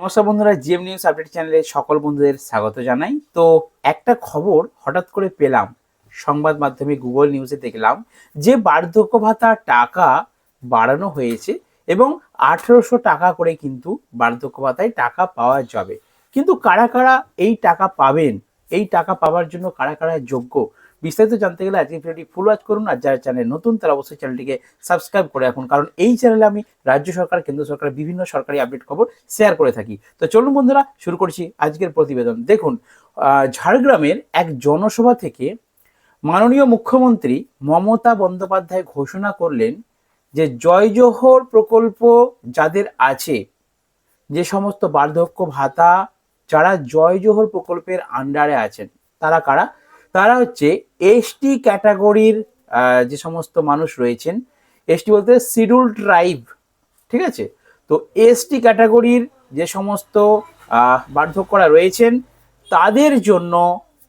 নমস্কার বন্ধুরা, GM news update চ্যানেলে সকল বন্ধুদের স্বাগত জানাই। তো একটা খবর হঠাৎ করে পেলাম, সংবাদ মাধ্যমে গুগল নিউজে দেখলাম যে বার্ধক্য ভাতা টাকা বাড়ানো হয়েছে এবং আঠেরোশো টাকা করে কিন্তু বার্ধক্য ভাতায় টাকা পাওয়া যাবে। কিন্তু কারা কারা এই টাকা পাবেন এই টাকা পাওয়ার জন্য কারা কারা যোগ্য? বিস্তারিত জানতে গেলে আজকে ভিডিওটি ফুল ওয়াচ করুন আর যারা চ্যানেল নতুন, তারা অবশ্যই চ্যানেলটিকে সাবস্ক্রাইব করে রাখুন। কারণ এই চ্যানেলে আমি রাজ্য সরকার, কেন্দ্র সরকার, বিভিন্ন সরকারি আপডেট খবর শেয়ার করে থাকি। তো চলুন বন্ধুরা, শুরু করছি আজকের প্রতিবেদন। দেখুন ঝাড়গ্রামের এক জনসভা থেকে মাননীয় মুখ্যমন্ত্রী মমতা বন্দ্যোপাধ্যায় ঘোষণা করলেন যে জয় জোহর প্রকল্প যাদের আছে, যে সমস্ত বার্ধক্য ভাতা যারা জয় জোহর প্রকল্পের আন্ডারে আছেন, তারা কারা? তারা হচ্ছে এসটি ক্যাটাগরির যে সমস্ত মানুষ রয়েছেন এসটি বলতে শিডিউল ট্রাইব ঠিক আছে? তো এসটি ক্যাটাগরির যে সমস্ত বার্ধক্যরা রয়েছেন, তাদের জন্য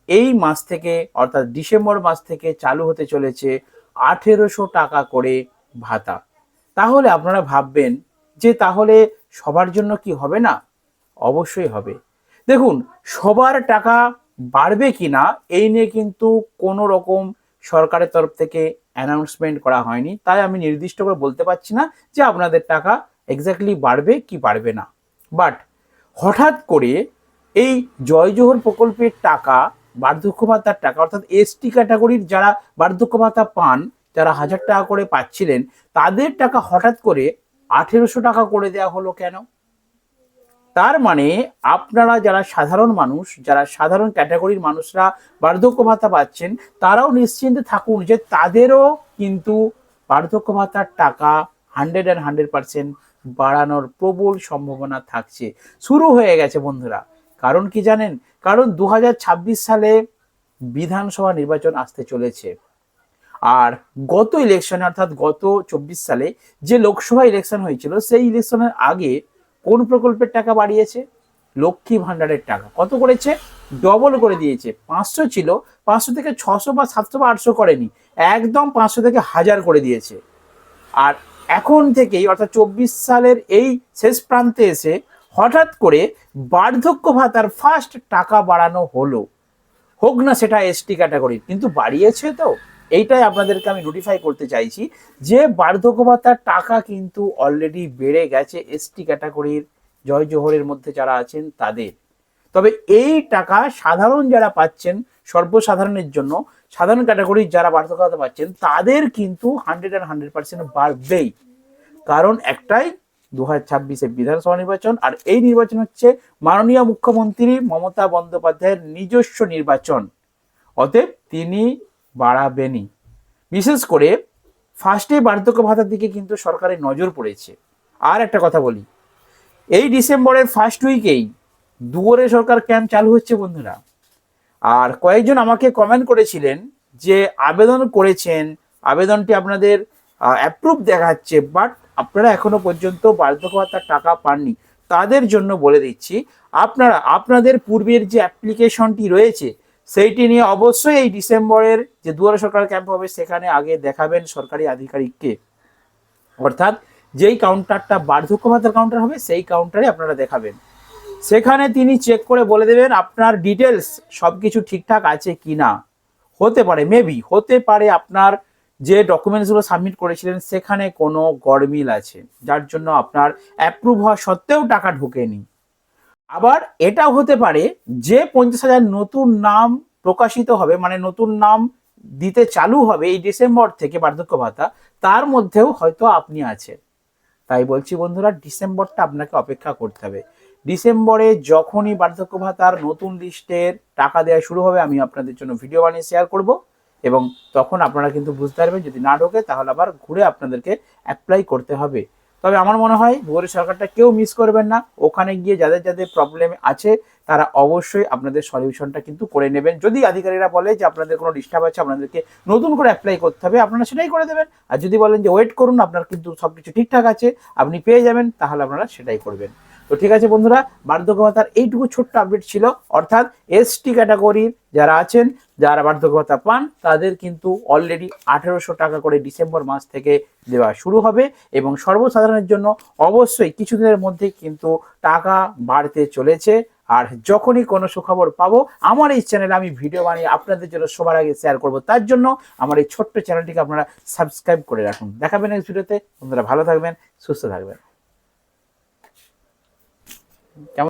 এই মাস থেকে, অর্থাৎ ডিসেম্বর মাস থেকে চালু হতে চলেছে আঠেরোশো টাকা করে ভাতা। তাহলে আপনারা ভাববেন যে তাহলে সবার জন্য কি হবে না? অবশ্যই হবে। দেখুন, সবার টাকা বাড়বে কিনা, এই নিয়ে কিন্তু কোনো রকম সরকারের তরফ থেকে অ্যানাউন্সমেন্ট করা হয়নি। তাই আমি নির্দিষ্ট করে বলতে পারছি না যে আপনাদের টাকা এক্স্যাক্টলি বাড়বে কি বাড়বে না। বাট হঠাৎ করে এই জয় জোহর প্রকল্পের টাকা, বার্ধক্য ভাতার টাকা, অর্থাৎ এসটি ক্যাটাগরির যারা বার্ধক্য ভাতা পান, যারা হাজার টাকা করে পাচ্ছিলেন, তাদের টাকা হঠাৎ করে আঠেরোশো টাকা করে দেওয়া হলো কেন? তার মানে আপনারা যারা সাধারণ মানুষ, যারা সাধারণ ক্যাটাগরির মানুষরা বার্ধক্য ভাতা পাচ্ছেন, তারাও নিশ্চিন্তে থাকুন যে তাদেরও কিন্তু বার্ধক্য ভাতার টাকা হান্ড্রেড অ্যান্ড হান্ড্রেড পার্সেন্ট বাড়ানোর প্রবল সম্ভাবনা থাকছে। শুরু হয়ে গেছে বন্ধুরা। কারণ কি জানেন? কারণ দু হাজার ছাব্বিশ সালে বিধানসভা নির্বাচন আসতে চলেছে। আর গত ইলেকশন অর্থাৎ গত চব্বিশ সালে যে লোকসভা ইলেকশন হয়েছিল, সেই ইলেকশনের আগে কোন প্রকল্পের টাকা বাড়িয়েছে? লক্ষ্মী ভাণ্ডারের টাকা। কত করেছে? ডবল করে দিয়েছে। পাঁচশো ছিল, পাঁচশো থেকে ছশো বা সাতশো বা আটশো করেনি। একদম পাঁচশো থেকে হাজার করে দিয়েছে। আর এখন থেকেই, অর্থাৎ চব্বিশ সালের এই শেষ প্রান্তে এসে হঠাৎ করে বার্ধক্য ভাতার ফার্স্ট টাকা বাড়ানো হলো। হোক না সেটা এসটি ক্যাটাগরির কিন্তু বাড়িয়েছে তো। এইটাই আপনাদেরকে আমি নোটিফাই করতে চাইছি যে বার্ধক্য ভাতার টাকা কিন্তু অলরেডি বেড়ে গেছে এসটি ক্যাটাগরির জয় জোহরের মধ্যে যারা আছেন তাদের। তবে এই টাকা সাধারণ যারা পাচ্ছেন, সর্বসাধারণের জন্য সাধারণ ক্যাটাগরির যারা বার্ধক্য ভাতা পাচ্ছেন, তাদের কিন্তু হান্ড্রেড অ্যান্ড হান্ড্রেড পার্সেন্ট বাড়বেই। কারণ একটাই দু হাজার ছাব্বিশে বিধানসভা নির্বাচন আর এই নির্বাচন হচ্ছে মাননীয় মুখ্যমন্ত্রী মমতা বন্দ্যোপাধ্যায়ের নিজস্ব নির্বাচন। অতএব তিনি বাড়াবেনই বিশেষ করে ফার্স্টে বার্ধক্য ভাতার দিকে কিন্তু সরকারের নজর পড়েছে। আর একটা কথা বলি, এই ডিসেম্বরের ফার্স্ট উইকেই দুয়ারে সরকার ক্যাম্প চালু হচ্ছে বন্ধুরা। আর কয়েকজন আমাকে কমেন্ট করেছিলেন যে আবেদন করেছেন, আবেদনটি আপনাদের অ্যাপ্রুভ দেখাচ্ছে বাট আপনারা এখনও পর্যন্ত বার্ধক্য ভাতার টাকা পাননি। তাদের জন্য বলে দিচ্ছি, আপনারা, আপনাদের পূর্বের যে অ্যাপ্লিকেশনটি রয়েছে সেইটি নিয়ে অবশ্যই এই ডিসেম্বরের যে দুয়ারে সরকার ক্যাম্প হবে, সেখানে আগে দেখাবেন সরকারি আধিকারিককে। অর্থাৎ যেই কাউন্টারটা বার্ধক্য ভাতার কাউন্টার হবে, সেই কাউন্টারে আপনারা দেখাবেন। সেখানে তিনি চেক করে বলে দেবেন আপনার ডিটেলস সব কিছু ঠিকঠাক আছে কি না হতে পারে মেবি হতে পারে আপনার যে ডকুমেন্টসগুলো সাবমিট করেছিলেন, সেখানে কোনো গরমিল আছে, যার জন্য আপনার অ্যাপ্রুভ হওয়া সত্ত্বেও টাকা ঢোকেনি। আবার এটাও হতে পারে যে পঞ্চাশ হাজার নতুন নাম প্রকাশিত হবে মানে নতুন নাম দিতে চালু হবে এই ডিসেম্বর থেকে বার্ধক্য ভাতা, তার মধ্যেও হয়তো আপনি আছেন। তাই বলছি বন্ধুরা, ডিসেম্বরটা আপনাকে অপেক্ষা করতে হবে। ডিসেম্বরে যখনই বার্ধক্য ভাতার নতুন লিস্টের টাকা দেওয়া শুরু হবে, আমি আপনাদের জন্য ভিডিও বানিয়ে শেয়ার করব এবং তখন আপনারা কিন্তু বুঝতে পারবেন, যদি না ঢোকে তাহলে আবার ঘুরে আপনাদেরকে অ্যাপ্লাই করতে হবে। তবে আমার মনে হয় দুয়ারে সরকারটা কেউ মিস করবেন না। ওখানে গিয়ে যাদের যাদের প্রবলেম আছে, তারা অবশ্যই আপনাদের সলিউশনটা কিন্তু করে নেবেন। যদি আধিকারিকরা বলে যে আপনাদের কোনো ডিস্টার্ব আছে, আপনাদেরকে নতুন করে অ্যাপ্লাই করতে হবে, আপনারা সেটাই করে দেবেন। আর যদি বলেন যে ওয়েট করুন, আপনার কিন্তু সব কিছু ঠিকঠাক আছে, আপনি পেয়ে যাবেন, তাহলে আপনারা সেটাই করবেন। তো ঠিক আছে বন্ধুরা বার্ধক্য ভাতার এইটুকু ছোট্ট আপডেট ছিল। অর্থাৎ এসটি ক্যাটাগরির যারা আছেন, যারা বার্ধক্য ভাতা পান, তাদের কিন্তু অলরেডি আঠেরোশো টাকা করে ডিসেম্বর মাস থেকে দেওয়া শুরু হবে এবং সর্বসাধারণের জন্য অবশ্যই কিছুদিনের মধ্যে কিন্তু টাকা বাড়তে চলেছে। আর যখনই কোনো সুখবর পাবো, আমার এই চ্যানেলে আমি ভিডিও বানিয়ে আপনাদের জন্য সবার আগে শেয়ার করব। তার জন্য আমার এই ছোট্ট চ্যানেলটিকে আপনারা সাবস্ক্রাইব করে রাখুন। দেখাবেন এই ভিডিওতে বন্ধুরা ভালো থাকবেন, সুস্থ থাকবেন। cháu